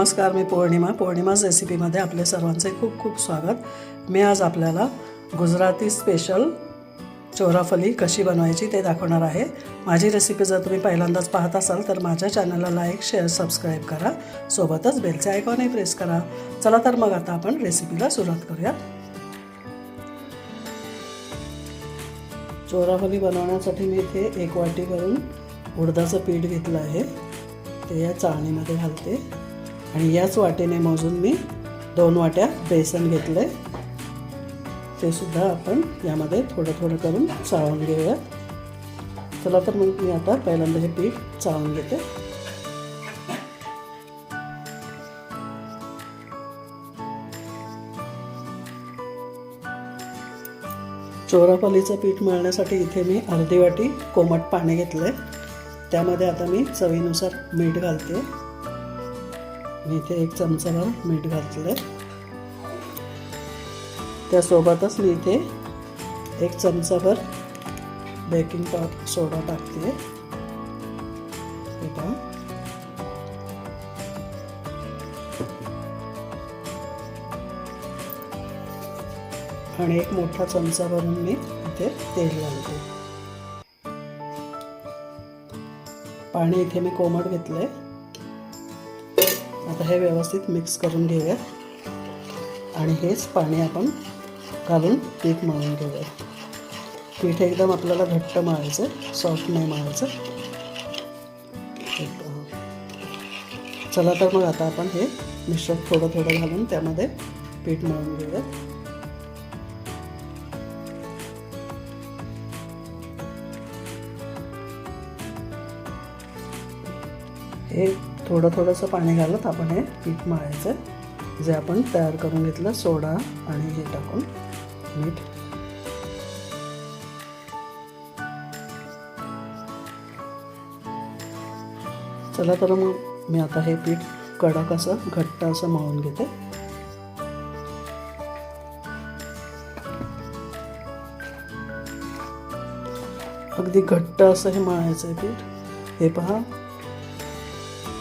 नमस्कार मी पौर्णिमा. पौर्णिमाच रेसिपीमध्ये आपले सर्वांचे खूप खूप स्वागत. मी आज आपल्याला गुजराती स्पेशल चोराफली कशी बनवायची ते दाखवणार आहे. माझी रेसिपी जर तुम्ही पहिल्यांदाच पाहत असाल तर माझ्या चॅनलला लाईक शेअर सबस्क्राईब करा. सोबतच बेलचे आयकॉनही प्रेस करा. चला तर मग आता आपण रेसिपीला सुरुवात करूया. चोराफली बनवण्यासाठी मी इथे एक वाटी करून उडदाचं पीठ घेतलं आहे. ते या चाळणीमध्ये घालते. आणि याच वाटेने मोजून मी दोन वाट्या बेसन घेतले ते सुद्धा आपण यामध्ये थोडं थोडं करून चाळून घेऊया चला तर मग मी आता पहिल्यांदा हे पीठ चाळून घेते. चोरापालीचं पीठ मळण्यासाठी इथे मी अर्धी वाटी कोमट पाणी घेतलं आहे त्यामध्ये आता मी चवीनुसार मीठ घालते. मी इथे एक चमचाभर मीठ घातलं आहे त्यासोबतच मी इथे एक चमचाभर बेकिंग पाव सोडा टाकते पहा. आणि एक मोठा चमचा भरून मी इथे तेल घालते. पाणी इथे मी कोमट घेतलंय. आता हे व्यवस्थित मिक्स करून घेऊया. आणि हेच पाणी आपण घालून पीठ मळून घेऊया. पीठ एकदम आपल्याला घट्ट मळायचं सॉफ्ट नाही मळायचं. चला तर मग आता आपण हे मिश्रण थोडं थोडं घालून त्यामध्ये पीठ मळून घेऊया. हे थोडं थोडंसं पाणी घालत आपण हे पीठ मळायचं. जे आपण तयार करून घेतलं सोडा आणि हे टाकून मीठ. चला तर मग मी आता हे पीठ कडक असं घट्ट असं मळून घेते. अगदी घट्ट असं हे मळायचं आहे पीठ. हे पहा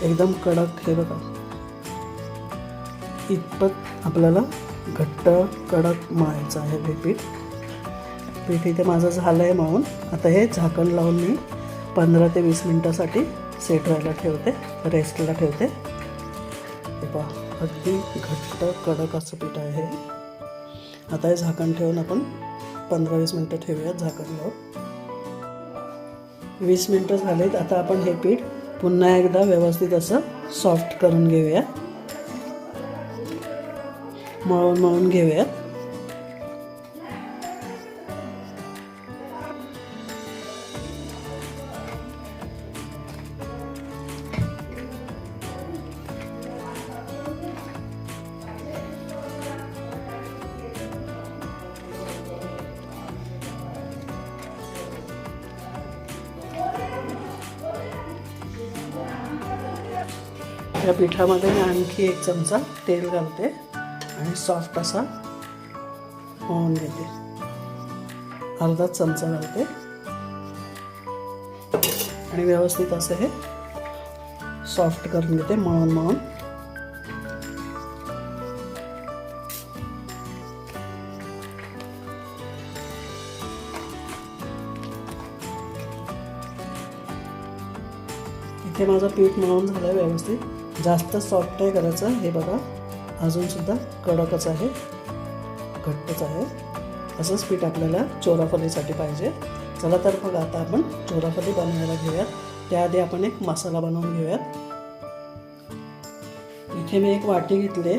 एकदम कडक हे बघा. इतपत आपल्याला घट्ट कडक मळायचं आहे हे पीठ. पीठ इथे माझं झालं आहे मळून आता हे झाकण लावून मी पंधरा ते वीस मिनटासाठी सेट व्हायला ठेवते रेस्टला ठेवते. हे पहा अगदी घट्ट कडक असं पीठ आहे आता हे झाकण ठेवून आपण पंधरा वीस मिनटं ठेवूयात झाकण लावून वीस मिनटं झालेत आता आपण हे पीठ पुन्हा एकदा व्यवस्थित असं सॉफ्ट करून घेऊया मळून मळून घेऊयात. या पिठामध्ये मी आणखी एक चमचा तेल घालते आणि सॉफ्ट असा मळून घेते अर्धा चमचा घालते. आणि व्यवस्थित असं हे सॉफ्ट करून घेते मळून मळून. इथे माझं पीठ मळून झालं आहे व्यवस्थित. जास्त सॉफ्ट नाही करायचं हे बघा. अजूनसुद्धा कडकच आहे. घट्टच आहे. असंच पीठ आपल्याला चोराफलीसाठी पाहिजे. चला तर मग आता आपण चोराफली बनवायला घेऊयात. त्याआधी आपण एक मसाला बनवून घेऊयात. इथे मी एक वाटी घेतली.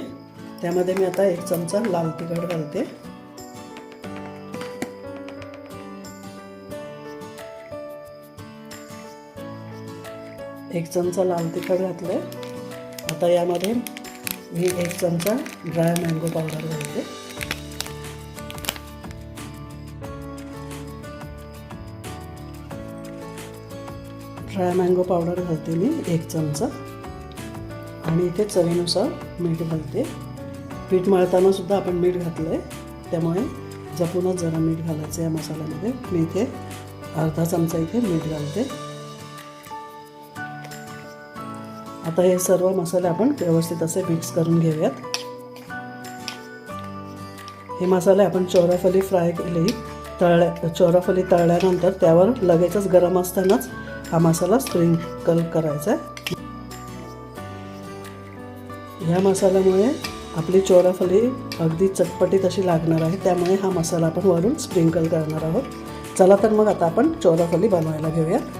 त्यामध्ये मी आता एक चमचा लाल तिखट घालते. एक चमचा लाल तिखट घातलं आता यामध्ये मी एक चमचा ड्राय मँगो पावडर घालते. ड्राय मँगो पावडर घालते मी एक चमचा. आणि इथे चवीनुसार मीठ घालते. पीठ मळताना सुद्धा आपण मीठ घातलं आहे त्यामुळे जपूनच जरा मीठ घालायचं या मसाल्यामध्ये. मी इथे अर्धा चमचा इथे मीठ घालते. आता हे सर्व मसाले आपण व्यवस्थित असे मिक्स करून घेऊयात. हे मसाले आपण चोराफली फ्राय केली तळल्या चोराफली तळल्यानंतर त्यावर लगेचच गरम असतानाच हा मसाला स्प्रिंकल करायचा आहे. ह्या मसाल्यामुळे आपली चोराफली अगदी चटपटीत अशी लागणार आहे त्यामुळे हा मसाला आपण वरून स्प्रिंकल करणार आहोत. चला तर मग आता आपण चोराफली बनवायला घेऊयात.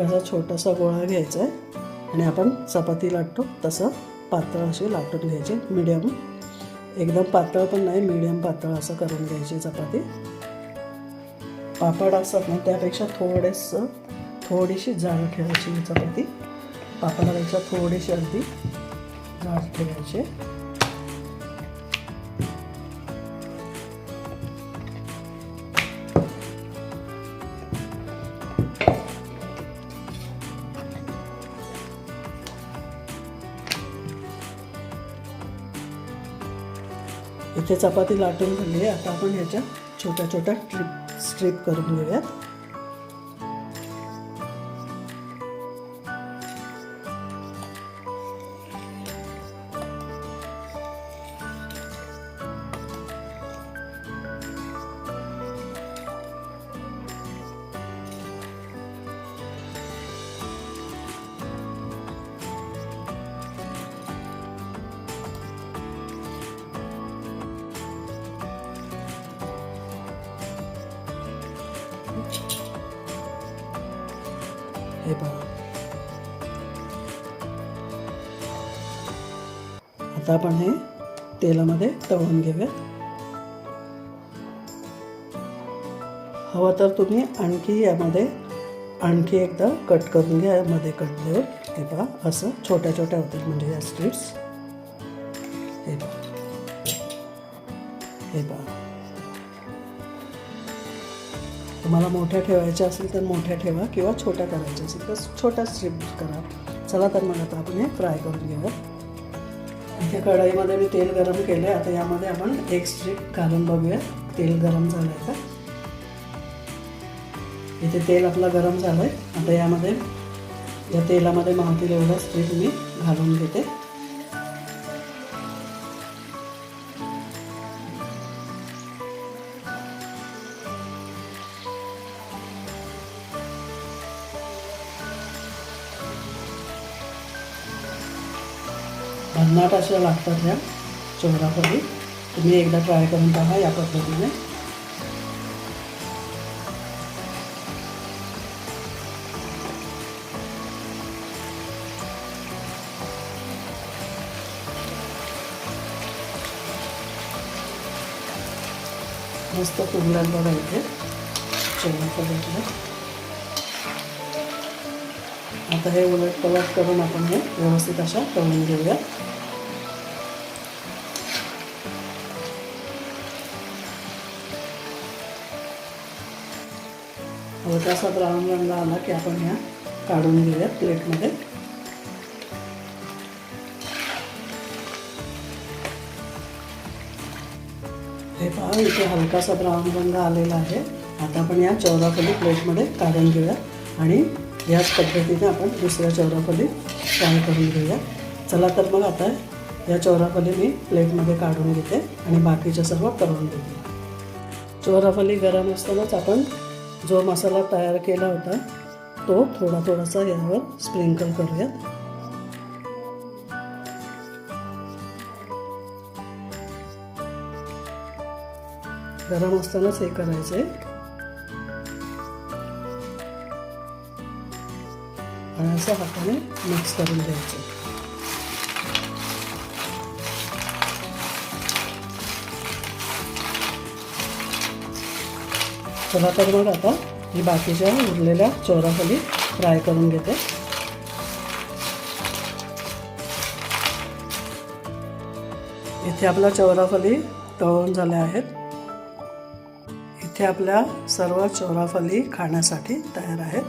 एक असा छोटासा गोळा घ्यायचा आहे. आणि आपण चपाती लाटतो तसं पातळ अशी लाटून घ्यायची मिडियम एकदम पातळ पण नाही मिडियम पातळ असं करून घ्यायची चपाती. पापड असतात ना त्यापेक्षा थोडेसं थोडीशी जाड ठेवायची चपाती. पापडापेक्षा थोडीशी अगदी जाड ठेवायची. इथे चपाती लाटून झाली आहे आता आपण ह्याच्या छोट्या छोट्या ट्रिप स्ट्रीप करून घेऊयात. आता आपण हे तेलामध्ये तळून घेऊयात. हवं तर तुम्ही आणखी यामध्ये आणखी एकदा कट करून घ्या यामध्ये कट देऊन. हे पहा असं छोट्या छोट्या होतील म्हणजे या स्ट्रिप्स. हे पहा. हे पहा. तुम्हाला मोठ्या ठेवायच्या असेल तर मोठ्या ठेवा किंवा छोट्या करायच्या असेल तर छोट्या स्ट्रीप करा. चला तर मग आता आपण हे फ्राय करून घेऊया इथे कढईमध्ये मी तेल गरम केलं आहे आता यामध्ये आपण एक स्ट्रीप घालून बघूया. तेल गरम झालं आहे का? इथे तेल आपलं गरम झालं आहे आता यामध्ये या तेलामध्ये मावतील एवढं स्ट्रिप मी घालून घेते. भन्नाट अशा लागतात ह्या चोरापडी तुम्ही एकदा ट्राय करून पहा या पद्धतीने. मस्त फुगल्यात बघा इथे. चोरापडीतलं आता हे उलट पलट करून आपण हे व्यवस्थित अशा करून घेऊया हलकासा ब्राऊन रंग आला की आपण ह्या काढून घेऊया प्लेटमध्ये. हे पहा इथे हलकासा ब्राऊन रंग आलेला आहे. आता आपण या चौराफली प्लेटमध्ये काढून घेऊया आणि याच पद्धतीने आपण दुसऱ्या चौराफली फ्राय करून घेऊया चला तर मग आता या चौराफली मी प्लेटमध्ये काढून घेते आणि बाकीच्या सर्व करून घेते. चौराफली गरम असतानाच आपण जो मसाला तयार केला होता तो थोडा थोडासा यावर स्प्रिंकल करूयात. गरम असतानाच हे करायचं आहे आणि असं हाताने मिक्स करून द्यायचं चला तर मग आता ही बाकीच्या उरलेल्या चोराखाली फ्राय करून घेते. इथे आपल्या चौराफली तळून झाल्या आहेत. इथे आपल्या सर्व चौराफली खाण्यासाठी तयार आहेत.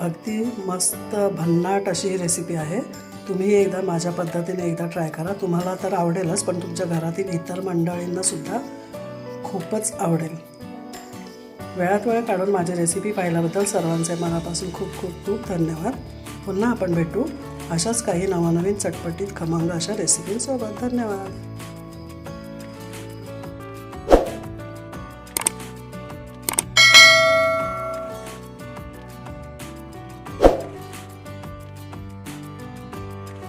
अगदी मस्त भन्नाट अशी ही रेसिपी आहे. तुम्ही एकदा माझ्या पद्धतीने एकदा ट्राय करा. तुम्हाला तर आवडेलच पण तुमच्या घरातील इतर मंडळींनासुद्धा खूपच आवडेल. वेळात वेळ काढून माझी रेसिपी पाहिल्याबद्दल सर्वांचे मनापासून खूप खूप खूप धन्यवाद. पुन्हा आपण भेटू अशाच काही नवनवीन चटपटीत खमंग अशा रेसिपींसोबत धन्यवाद.